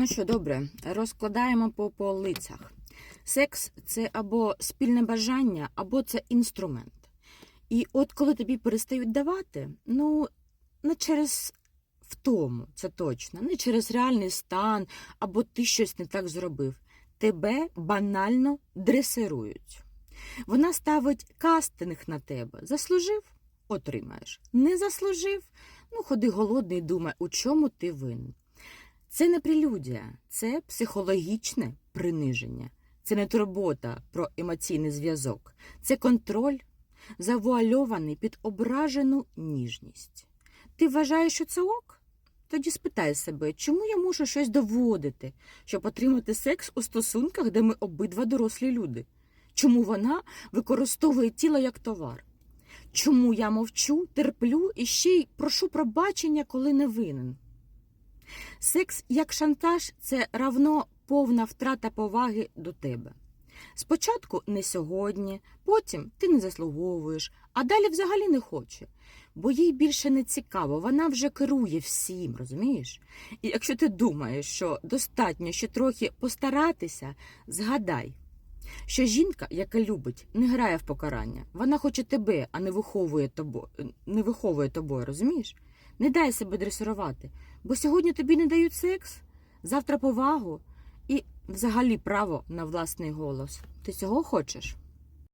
Ну що, добре, розкладаємо по полицях. Секс це або спільне бажання, або це інструмент. І от коли тобі перестають давати, ну не через втому, це точно, не через реальний стан, або ти щось не так зробив. Тебе банально дресирують. Вона ставить кастинг на тебе. Заслужив отримаєш. Не заслужив, ну ходи голодний думай, у чому ти винен. Це не прелюдія, це психологічне приниження, це не турбота про емоційний зв'язок, це контроль, завуальований під ображену ніжність. Ти вважаєш, що це ок? Тоді спитай себе, чому я мушу щось доводити, щоб отримати секс у стосунках, де ми обидва дорослі люди? Чому вона використовує тіло як товар? Чому я мовчу, терплю і ще й прошу пробачення, коли не винен? Секс як шантаж це равно повна втрата поваги до тебе. Спочатку не сьогодні, потім ти не заслуговуєш, а далі взагалі не хоче. Бо їй більше не цікаво, вона вже керує всім, розумієш? І якщо ти думаєш, що достатньо ще трохи постаратися, згадай, що жінка, яка любить, не грає в покарання. Вона хоче тебе, а не виховує тобою, не виховує тобою, розумієш? Не дай себе дресирувати, бо сьогодні тобі не дають секс, завтра повагу і взагалі право на власний голос. Ти цього хочеш?